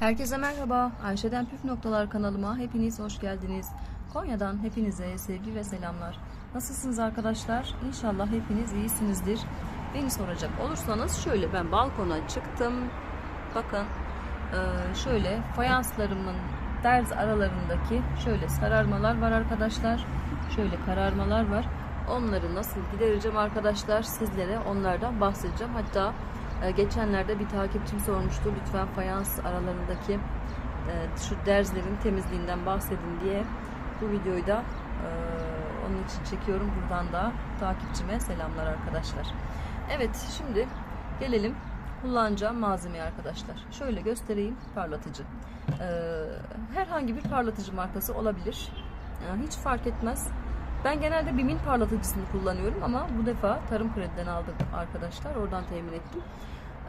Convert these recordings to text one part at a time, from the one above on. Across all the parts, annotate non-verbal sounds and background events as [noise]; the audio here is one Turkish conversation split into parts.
Herkese merhaba. Ayşe'den Püf Noktalar kanalıma hepiniz hoş geldiniz. Konya'dan hepinize sevgi ve selamlar. Nasılsınız arkadaşlar? İnşallah hepiniz iyisinizdir. Beni soracak olursanız şöyle ben balkona çıktım. Bakın eee, şöyle fayanslarımın derz aralarındaki şöyle sararmalar var arkadaşlar. Şöyle kararmalar var. Onları nasıl gidereceğim arkadaşlar sizlere onlardan bahsedeceğim. Hatta e, geçenlerde bir takipçim sormuştu lütfen fayans aralarındaki e, şu derzlerin temizliğinden bahsedin diye bu videoyu da e, onun için çekiyorum. Buradan da takipçime selamlar arkadaşlar. Evet şimdi gelelim kullanacağım malzemeye arkadaşlar. Şöyle göstereyim parlatıcı. E, herhangi bir parlatıcı markası olabilir. Hiç fark etmez. Ben genelde BİM'in parlatıcısını kullanıyorum ama bu defa Tarım Kredi'den aldım arkadaşlar. Oradan temin ettim.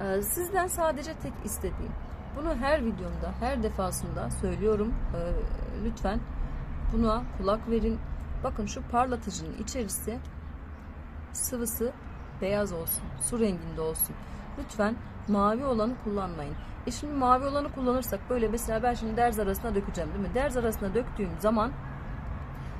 Ee, sizden sadece tek istediğim. Bunu her videomda, her defasında söylüyorum. Ee, lütfen buna kulak verin. Bakın şu parlatıcının içerisi sıvısı beyaz olsun. Su renginde olsun. Lütfen mavi olanı kullanmayın. E şimdi mavi olanı kullanırsak böyle mesela ben şimdi derz arasına dökeceğim değil mi? Derz arasına döktüğüm zaman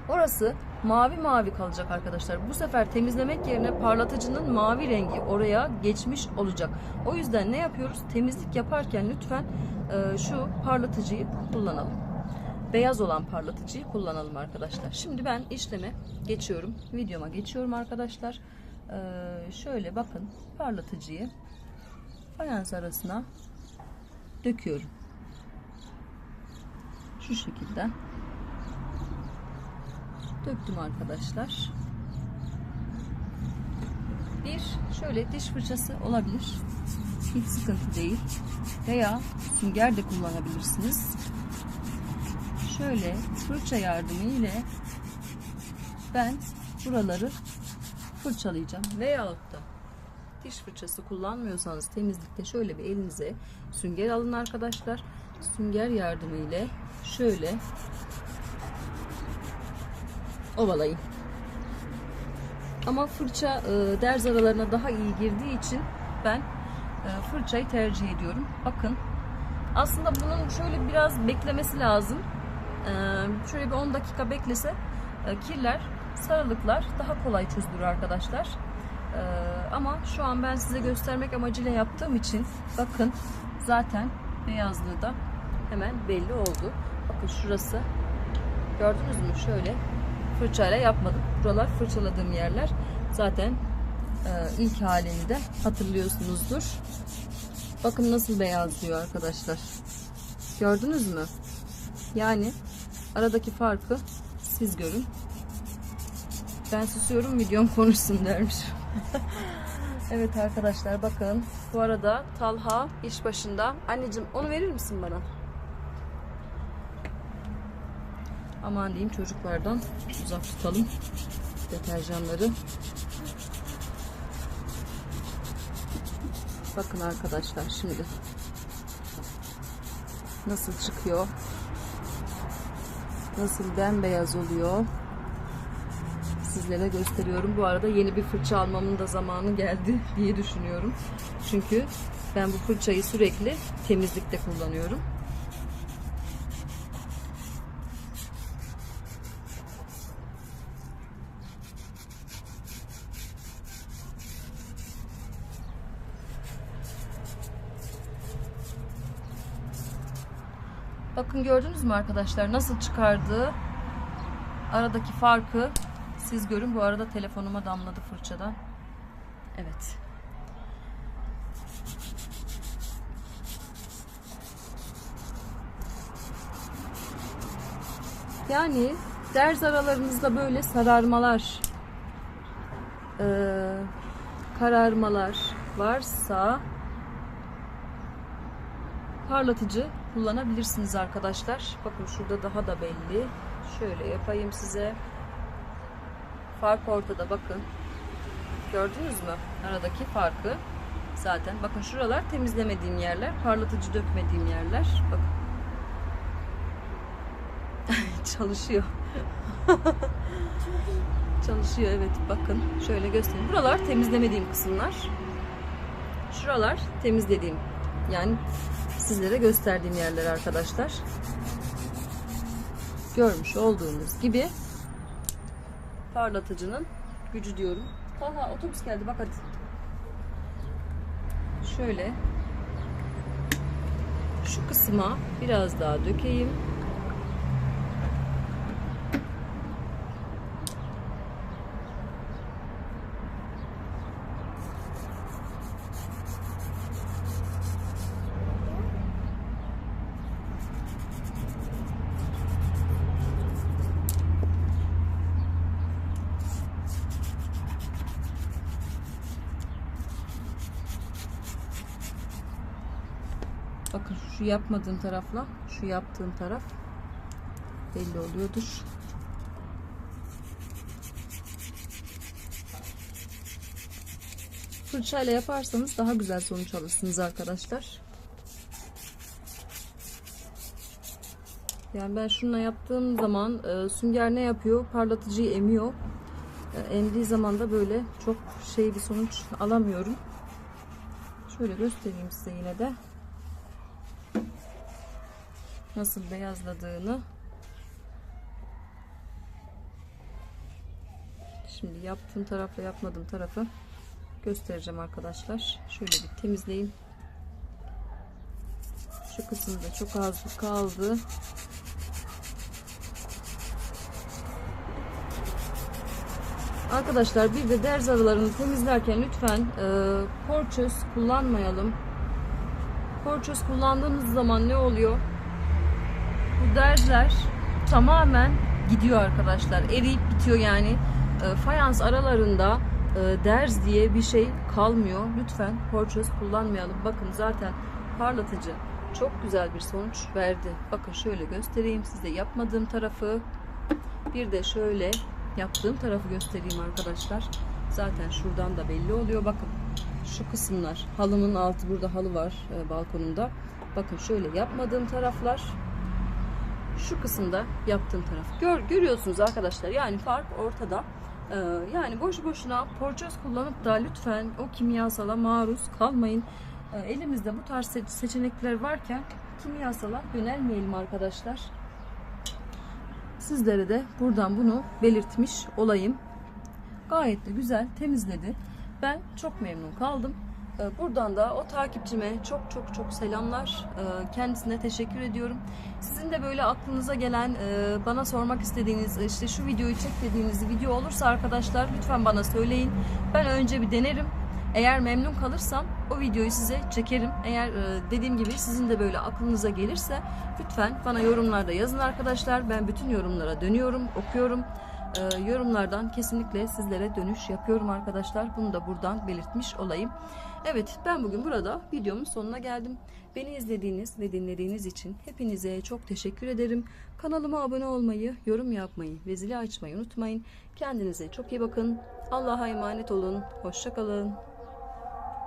Orası mavi mavi kalacak arkadaşlar. Bu sefer temizlemek yerine parlatıcının mavi rengi oraya geçmiş olacak. O yüzden ne yapıyoruz? Temizlik yaparken lütfen e, şu parlatıcıyı kullanalım. Beyaz olan parlatıcıyı kullanalım arkadaşlar. Şimdi ben işleme geçiyorum. Videoma geçiyorum arkadaşlar. E, şöyle bakın parlatıcıyı fayans arasına döküyorum. Şu şekilde döktüm arkadaşlar. Bir şöyle diş fırçası olabilir. Hiç sıkıntı değil. Veya sünger de kullanabilirsiniz. Şöyle fırça yardımı ile ben buraları fırçalayacağım. Veyahut da diş fırçası kullanmıyorsanız temizlikte şöyle bir elinize sünger alın arkadaşlar. Sünger yardımı ile şöyle ovalayın. Ama fırça e, derz aralarına daha iyi girdiği için ben e, fırçayı tercih ediyorum. Bakın aslında bunun şöyle biraz beklemesi lazım. E, şöyle bir 10 dakika beklese e, kirler, sarılıklar daha kolay çözülür arkadaşlar. E, ama şu an ben size göstermek amacıyla yaptığım için bakın zaten beyazlığı da hemen belli oldu. Bakın şurası gördünüz mü? Şöyle fırçayla yapmadım. Buralar fırçaladığım yerler. Zaten e, ilk halini de hatırlıyorsunuzdur. Bakın nasıl beyazlıyor arkadaşlar. Gördünüz mü? Yani aradaki farkı siz görün. Ben susuyorum videom konuşsun dermiş. [laughs] evet arkadaşlar bakın. Bu arada Talha iş başında. Anneciğim onu verir misin bana? Aman diyeyim çocuklardan uzak tutalım deterjanları. Bakın arkadaşlar şimdi nasıl çıkıyor. Nasıl bembeyaz oluyor. Sizlere gösteriyorum. Bu arada yeni bir fırça almamın da zamanı geldi diye düşünüyorum. Çünkü ben bu fırçayı sürekli temizlikte kullanıyorum. Bakın gördünüz mü arkadaşlar nasıl çıkardığı aradaki farkı siz görün. Bu arada telefonuma damladı fırçadan. Evet. Yani derz aralarınızda böyle sararmalar, eee, kararmalar varsa parlatıcı kullanabilirsiniz arkadaşlar. Bakın şurada daha da belli. Şöyle yapayım size. Fark ortada bakın. Gördünüz mü? Aradaki farkı. Zaten bakın şuralar temizlemediğim yerler. Parlatıcı dökmediğim yerler. Bakın. [laughs] Çalışıyor. [laughs] Çalışıyor evet bakın. Şöyle göstereyim. Buralar temizlemediğim kısımlar. Şuralar temizlediğim yani sizlere gösterdiğim yerler arkadaşlar. Görmüş olduğunuz gibi parlatıcının gücü diyorum. Talha otobüs geldi bak hadi. Şöyle şu kısma biraz daha dökeyim. Bakın şu yapmadığım tarafla şu yaptığım taraf belli oluyordur. Fırçayla yaparsanız daha güzel sonuç alırsınız arkadaşlar. Yani ben şununla yaptığım zaman e, sünger ne yapıyor? Parlatıcıyı emiyor. E, emdiği zaman da böyle çok şey bir sonuç alamıyorum. Şöyle göstereyim size yine de nasıl beyazladığını. Şimdi yaptığım tarafla yapmadığım tarafı göstereceğim arkadaşlar. Şöyle bir temizleyeyim. Şu kısımda çok az kaldı. Arkadaşlar bir de derz aralarını temizlerken lütfen e, porçöz kullanmayalım. Porçöz kullandığımız zaman ne oluyor bu derzler tamamen gidiyor arkadaşlar. Eriyip bitiyor yani. E, fayans aralarında e, derz diye bir şey kalmıyor. Lütfen porçöz kullanmayalım. Bakın zaten parlatıcı çok güzel bir sonuç verdi. Bakın şöyle göstereyim size yapmadığım tarafı. Bir de şöyle yaptığım tarafı göstereyim arkadaşlar. Zaten şuradan da belli oluyor. Bakın şu kısımlar halımın altı burada halı var e, balkonumda. Bakın şöyle yapmadığım taraflar şu kısımda yaptığım taraf. Gör, görüyorsunuz arkadaşlar yani fark ortada. Ee, yani boş boşuna porçöz kullanıp da lütfen o kimyasala maruz kalmayın. Ee, elimizde bu tarz se- seçenekler varken kimyasala yönelmeyelim arkadaşlar. Sizlere de buradan bunu belirtmiş olayım. Gayet de güzel temizledi. Ben çok memnun kaldım. Ee, Buradan da o takipçime çok çok çok selamlar. Ee, Kendisine teşekkür ediyorum. Sizin de böyle aklınıza gelen, e, bana sormak istediğiniz, işte şu videoyu çek dediğiniz video olursa arkadaşlar lütfen bana söyleyin. Ben önce bir denerim. Eğer memnun kalırsam o videoyu size çekerim. Eğer e, dediğim gibi sizin de böyle aklınıza gelirse lütfen bana yorumlarda yazın arkadaşlar. Ben bütün yorumlara dönüyorum, okuyorum. E, yorumlardan kesinlikle sizlere dönüş yapıyorum arkadaşlar. Bunu da buradan belirtmiş olayım. Evet ben bugün burada videomun sonuna geldim. Beni izlediğiniz ve dinlediğiniz için hepinize çok teşekkür ederim. Kanalıma abone olmayı, yorum yapmayı ve zili açmayı unutmayın. Kendinize çok iyi bakın. Allah'a emanet olun. Hoşçakalın.